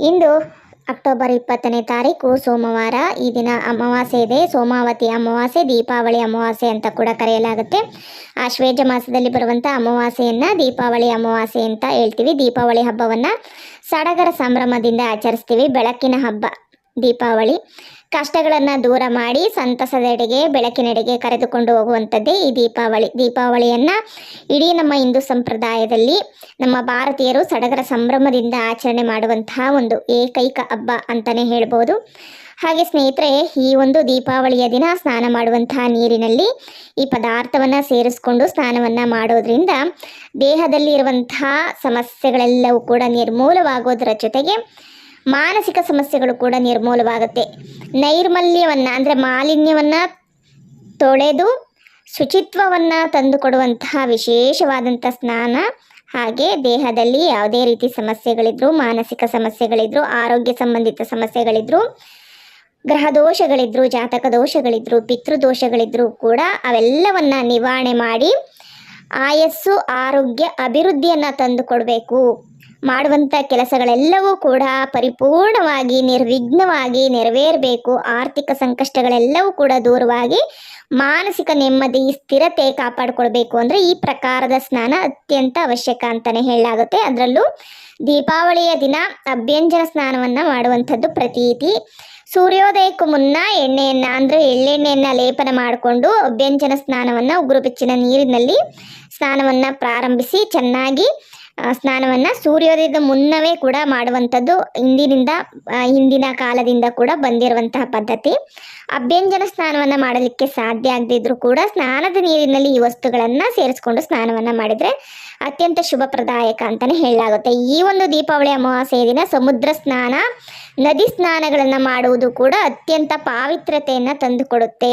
ಇಂದು October ಇಪ್ಪತ್ತನೇ ತಾರೀಕು ಸೋಮವಾರ. ಈ ದಿನ ಅಮಾವಾಸ್ಯೆ ಇದೆ. ಸೋಮಾವತಿ ಅಮಾವಾಸ್ಯೆ, ದೀಪಾವಳಿ ಅಮಾವಾಸ್ಯೆ ಅಂತ ಕೂಡ ಕರೆಯಲಾಗುತ್ತೆ. ಆಶ್ವೇಜ ಮಾಸದಲ್ಲಿ ಬರುವಂಥ ಅಮಾವಾಸ್ಯೆಯನ್ನು ದೀಪಾವಳಿ ಅಮಾವಾಸ್ಯೆ ಅಂತ ಹೇಳ್ತೀವಿ. ದೀಪಾವಳಿ ಹಬ್ಬವನ್ನು ಸಡಗರ ಸಂಭ್ರಮದಿಂದ ಆಚರಿಸ್ತೀವಿ. ಬೆಳಕಿನ ಹಬ್ಬ ದೀಪಾವಳಿ. ಕಷ್ಟಗಳನ್ನು ದೂರ ಮಾಡಿ ಸಂತಸದೆಡೆಗೆ, ಬೆಳಕಿನೆಡೆಗೆ ಕರೆದುಕೊಂಡು ಹೋಗುವಂಥದ್ದೇ ಈ ದೀಪಾವಳಿ. ದೀಪಾವಳಿಯನ್ನು ಇಡೀ ನಮ್ಮ ಹಿಂದೂ ಸಂಪ್ರದಾಯದಲ್ಲಿ ನಮ್ಮ ಭಾರತೀಯರು ಸಡಗರ ಸಂಭ್ರಮದಿಂದ ಆಚರಣೆ ಮಾಡುವಂತಹ ಒಂದು ಏಕೈಕ ಹಬ್ಬ ಅಂತಲೇ ಹೇಳ್ಬೋದು. ಹಾಗೆ ಸ್ನೇಹಿತರೆ, ಈ ಒಂದು ದೀಪಾವಳಿಯ ದಿನ ಸ್ನಾನ ಮಾಡುವಂತಹ ನೀರಿನಲ್ಲಿ ಈ ಪದಾರ್ಥವನ್ನು ಸೇರಿಸ್ಕೊಂಡು ಸ್ನಾನವನ್ನು ಮಾಡೋದ್ರಿಂದ ದೇಹದಲ್ಲಿ ಇರುವಂತಹ ಸಮಸ್ಯೆಗಳೆಲ್ಲವೂ ಕೂಡ ನಿರ್ಮೂಲವಾಗೋದರ ಜೊತೆಗೆ ಮಾನಸಿಕ ಸಮಸ್ಯೆಗಳು ಕೂಡ ನಿರ್ಮೂಲವಾಗುತ್ತೆ. ನೈರ್ಮಲ್ಯವನ್ನು ಅಂದರೆ ಮಾಲಿನ್ಯವನ್ನು ತೊಳೆದು ಶುಚಿತ್ವವನ್ನು ತಂದುಕೊಡುವಂತಹ ವಿಶೇಷವಾದಂಥ ಸ್ನಾನ, ಹಾಗೆ ದೇಹದಲ್ಲಿ ಯಾವುದೇ ರೀತಿ ಸಮಸ್ಯೆಗಳಿದ್ರು, ಮಾನಸಿಕ ಸಮಸ್ಯೆಗಳಿದ್ರು, ಆರೋಗ್ಯ ಸಂಬಂಧಿತ ಸಮಸ್ಯೆಗಳಿದ್ರು, ಗ್ರಹ ದೋಷಗಳಿದ್ರು, ಜಾತಕ ದೋಷಗಳಿದ್ರು ಪಿತೃದೋಷಗಳಿದ್ರು ಕೂಡ ಅವೆಲ್ಲವನ್ನ ನಿವಾರಣೆ ಮಾಡಿ ಆಯಸ್ಸು, ಆರೋಗ್ಯ, ಅಭಿವೃದ್ಧಿಯನ್ನು ತಂದುಕೊಡಬೇಕು. ಮಾಡುವಂಥ ಕೆಲಸಗಳೆಲ್ಲವೂ ಕೂಡ ಪರಿಪೂರ್ಣವಾಗಿ, ನಿರ್ವಿಘ್ನವಾಗಿ ನೆರವೇರಬೇಕು. ಆರ್ಥಿಕ ಸಂಕಷ್ಟಗಳೆಲ್ಲವೂ ಕೂಡ ದೂರವಾಗಿ ಮಾನಸಿಕ ನೆಮ್ಮದಿ, ಸ್ಥಿರತೆ ಕಾಪಾಡಿಕೊಳ್ಬೇಕು ಅಂದರೆ ಈ ಪ್ರಕಾರದ ಸ್ನಾನ ಅತ್ಯಂತ ಅವಶ್ಯಕ ಅಂತಲೇ ಹೇಳಲಾಗುತ್ತೆ. ಅದರಲ್ಲೂ ದೀಪಾವಳಿಯ ದಿನ ಅಭ್ಯಂಜನ ಸ್ನಾನವನ್ನು ಮಾಡುವಂಥದ್ದು ಪ್ರತೀತಿ. ಸೂರ್ಯೋದಯಕ್ಕೂ ಮುನ್ನ ಎಣ್ಣೆಯನ್ನ ಅಂದರೆ ಎಳ್ಳೆಣ್ಣೆಯನ್ನು ಲೇಪನ ಮಾಡಿಕೊಂಡು ಅಭ್ಯಂಜನ ಸ್ನಾನವನ್ನು ಉಗುರು ಬೆಚ್ಚಿನ ನೀರಿನಲ್ಲಿ ಸ್ನಾನವನ್ನು ಪ್ರಾರಂಭಿಸಿ ಚೆನ್ನಾಗಿ ಸ್ನಾನವನ್ನು ಸೂರ್ಯೋದಯದ ಮುನ್ನವೇ ಕೂಡ ಮಾಡುವಂಥದ್ದು. ಹಿಂದಿನಿಂದ ಹಿಂದಿನ ಕಾಲದಿಂದ ಕೂಡ ಬಂದಿರುವಂತಹ ಪದ್ಧತಿ. ಅಭ್ಯಂಜನ ಸ್ನಾನವನ್ನು ಮಾಡಲಿಕ್ಕೆ ಸಾಧ್ಯ ಆಗದಿದ್ರೂ ಕೂಡ ಸ್ನಾನದ ನೀರಿನಲ್ಲಿ ಈ ವಸ್ತುಗಳನ್ನು ಸೇರಿಸ್ಕೊಂಡು ಸ್ನಾನವನ್ನು ಮಾಡಿದರೆ ಅತ್ಯಂತ ಶುಭಪ್ರದಾಯಕ ಅಂತಲೇ ಹೇಳಲಾಗುತ್ತೆ. ಈ ಒಂದು ದೀಪಾವಳಿ ಅಮಾವಾಸ್ಯೆಯ ದಿನ ಸಮುದ್ರ ಸ್ನಾನ ನದಿ ಸ್ನಾನಗಳನ್ನು ಮಾಡುವುದು ಕೂಡ ಅತ್ಯಂತ ಪಾವಿತ್ರ್ಯತೆಯನ್ನು ತಂದುಕೊಡುತ್ತೆ.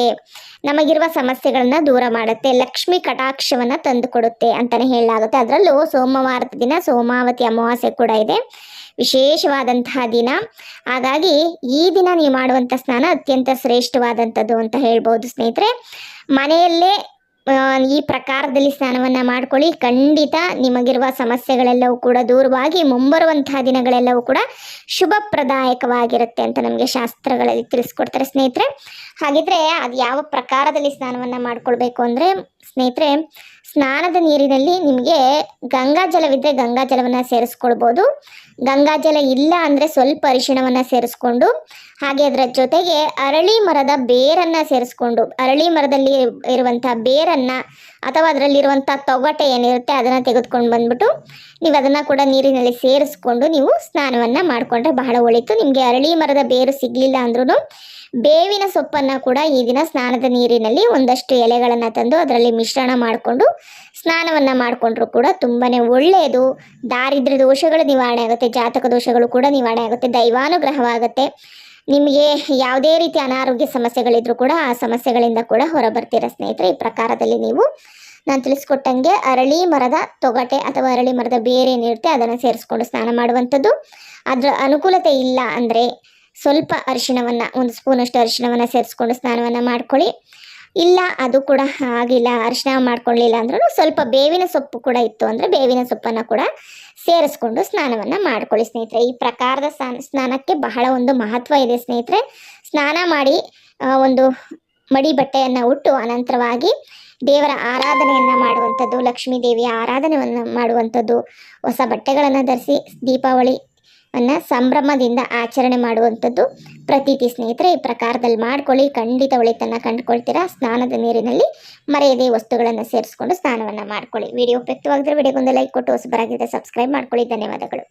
ನಮಗಿರುವ ಸಮಸ್ಯೆಗಳನ್ನು ದೂರ ಮಾಡುತ್ತೆ. ಲಕ್ಷ್ಮಿ ಕಟಾಕ್ಷವನ್ನು ತಂದುಕೊಡುತ್ತೆ ಅಂತಲೇ ಹೇಳಲಾಗುತ್ತೆ. ಅದರಲ್ಲೂ ಸೋಮವಾರದ ದಿನ ಸೋಮಾವತಿ ಅಮಾವಾಸ್ಯೆ ಕೂಡ ಇದೆ. ವಿಶೇಷವಾದಂತಹ ದಿನ. ಹಾಗಾಗಿ ಈ ದಿನ ನೀವು ಮಾಡುವಂಥ ಸ್ನಾನ ಅತ್ಯಂತ ಶ್ರೇಷ್ಠವಾದಂಥದ್ದು ಅಂತ ಹೇಳ್ಬೋದು ಸ್ನೇಹಿತರೆ. ಮನೆಯಲ್ಲೇ ಈ ಪ್ರಕಾರದಲ್ಲಿ ಸ್ನಾನವನ್ನು ಮಾಡ್ಕೊಳ್ಳಿ. ಖಂಡಿತ ನಿಮಗಿರುವ ಸಮಸ್ಯೆಗಳೆಲ್ಲವೂ ಕೂಡ ದೂರವಾಗಿ ಮುಂಬರುವಂತಹ ದಿನಗಳೆಲ್ಲವೂ ಕೂಡ ಶುಭಪ್ರದಾಯಕವಾಗಿರುತ್ತೆ ಅಂತ ನಮಗೆ ಶಾಸ್ತ್ರಗಳಲ್ಲಿ ತಿಳಿಸ್ಕೊಡ್ತಾರೆ ಸ್ನೇಹಿತರೆ. ಹಾಗಿದ್ರೆ ಅದು ಯಾವ ಪ್ರಕಾರದಲ್ಲಿ ಸ್ನಾನವನ್ನು ಮಾಡ್ಕೊಳ್ಬೇಕು ಅಂದರೆ ಸ್ನೇಹಿತರೆ ಸ್ನಾನದ ನೀರಿನಲ್ಲಿ ನಿಮಗೆ ಗಂಗಾಜಲವಿದ್ದರೆ ಗಂಗಾಜಲವನ್ನು ಸೇರಿಸ್ಕೊಳ್ಬೋದು ಗಂಗಾಜಲ ಇಲ್ಲ ಅಂದರೆ ಸ್ವಲ್ಪ ಅರಿಶಿಣವನ್ನು ಸೇರಿಸ್ಕೊಂಡು, ಹಾಗೆ ಅದರ ಜೊತೆಗೆ ಅರಳಿ ಮರದ ಬೇರನ್ನು ಸೇರಿಸ್ಕೊಂಡು, ಅರಳಿ ಮರದಲ್ಲಿ ಇರುವಂಥ ಬೇರನ್ನು ಅಥವಾ ಅದರಲ್ಲಿರುವಂಥ ತೊಗಟೆ ಏನಿರುತ್ತೆ ಅದನ್ನು ತೆಗೆದುಕೊಂಡು ಬಂದ್ಬಿಟ್ಟು ನೀವು ಅದನ್ನು ಕೂಡ ನೀರಿನಲ್ಲಿ ಸೇರಿಸ್ಕೊಂಡು ನೀವು ಸ್ನಾನವನ್ನು ಮಾಡಿಕೊಂಡ್ರೆ ಬಹಳ ಒಳಿತು. ನಿಮಗೆ ಅರಳಿ ಮರದ ಬೇರು ಸಿಗಲಿಲ್ಲ ಅಂದ್ರೂ ಬೇವಿನ ಸೊಪ್ಪನ್ನು ಕೂಡ ಈ ದಿನ ಸ್ನಾನದ ನೀರಿನಲ್ಲಿ ಒಂದಷ್ಟು ಎಲೆಗಳನ್ನು ತಂದು ಅದರಲ್ಲಿ ಮಿಶ್ರಣ ಮಾಡಿಕೊಂಡು ಸ್ನಾನವನ್ನು ಮಾಡಿಕೊಂಡ್ರು ಕೂಡ ತುಂಬಾ ಒಳ್ಳೆಯದು. ದಾರಿದ್ರ ದೋಷಗಳು ನಿವಾರಣೆ ಆಗುತ್ತೆ, ಜಾತಕ ದೋಷಗಳು ಕೂಡ ನಿವಾರಣೆ ಆಗುತ್ತೆ, ದೈವಾನುಗ್ರಹವಾಗುತ್ತೆ. ನಿಮಗೆ ಯಾವುದೇ ರೀತಿ ಅನಾರೋಗ್ಯ ಸಮಸ್ಯೆಗಳಿದ್ರೂ ಕೂಡ ಆ ಸಮಸ್ಯೆಗಳಿಂದ ಕೂಡ ಹೊರಬರ್ತೀರ ಸ್ನೇಹಿತರೆ. ಈ ಪ್ರಕಾರದಲ್ಲಿ ನೀವು ನಾನು ತಿಳಿಸ್ಕೊಟ್ಟಂಗೆ ಅರಳಿ ಮರದ ತೊಗಟೆ ಅಥವಾ ಅರಳಿ ಮರದ ಬೇರೆ ಏನಿರುತ್ತೆ ಅದನ್ನು ಸೇರಿಸ್ಕೊಂಡು ಸ್ನಾನ ಮಾಡುವಂಥದ್ದು. ಅದರ ಅನುಕೂಲತೆ ಇಲ್ಲ ಅಂದರೆ ಸ್ವಲ್ಪ ಅರಿಶಿಣವನ್ನು, ಒಂದು ಸ್ಪೂನಷ್ಟು ಅರಿಶಿಣವನ್ನು ಸೇರಿಸ್ಕೊಂಡು ಸ್ನಾನವನ್ನು ಮಾಡ್ಕೊಳ್ಳಿ. ಇಲ್ಲ, ಅದು ಕೂಡ ಆಗಿಲ್ಲ ಅರಿಶಿಣ ಮಾಡ್ಕೊಳ್ಳಿಲ್ಲ ಅಂದ್ರೂ ಸ್ವಲ್ಪ ಬೇವಿನ ಸೊಪ್ಪು ಕೂಡ ಇತ್ತು ಅಂದರೆ ಬೇವಿನ ಸೊಪ್ಪನ್ನು ಕೂಡ ಸೇರಿಸ್ಕೊಂಡು ಸ್ನಾನವನ್ನು ಮಾಡ್ಕೊಳ್ಳಿ ಸ್ನೇಹಿತರೆ. ಈ ಪ್ರಕಾರದ ಸ್ನಾನ, ಸ್ನಾನಕ್ಕೆ ಬಹಳ ಒಂದು ಮಹತ್ವ ಇದೆ ಸ್ನೇಹಿತರೆ. ಸ್ನಾನ ಮಾಡಿ ಒಂದು ಮಡಿ ಬಟ್ಟೆಯನ್ನು ಉಟ್ಟು ಅನಂತರವಾಗಿ ದೇವರ ಆರಾಧನೆಯನ್ನು ಮಾಡುವಂಥದ್ದು, ಲಕ್ಷ್ಮೀ ದೇವಿಯ ಆರಾಧನೆಯನ್ನು ಮಾಡುವಂಥದ್ದು, ಹೊಸ ಬಟ್ಟೆಗಳನ್ನು ಧರಿಸಿ ದೀಪಾವಳಿ ಅನ್ನ ಸಂಭ್ರಮದಿಂದ ಆಚರಣೆ ಮಾಡುವಂಥದ್ದು. ಪ್ರತೀತಿ ಸ್ನೇಹಿತರೆ, ಈ ಪ್ರಕಾರದಲ್ಲಿ ಮಾಡ್ಕೊಳ್ಳಿ. ಖಂಡಿತ ಒಳಿತನ್ನು ಕಂಡುಕೊಳ್ತೀರಾ? ಸ್ನಾನದ ನೀರಿನಲ್ಲಿ ಮರೆಯದೇ ವಸ್ತುಗಳನ್ನು ಸೇರಿಸ್ಕೊಂಡು ಸ್ನಾನವನ್ನು ಮಾಡ್ಕೊಳ್ಳಿ. ವಿಡಿಯೋ ಉಪಯುಕ್ತವಾಗಿದ್ದರೆ ವಿಡಿಯೋಗೊಂದು ಲೈಕ್ ಕೊಟ್ಟು ಹೊಸಬರಾಗಿದ್ದರೆ ಸಬ್ಸ್ಕ್ರೈಬ್ ಮಾಡ್ಕೊಳ್ಳಿ. ಧನ್ಯವಾದಗಳು.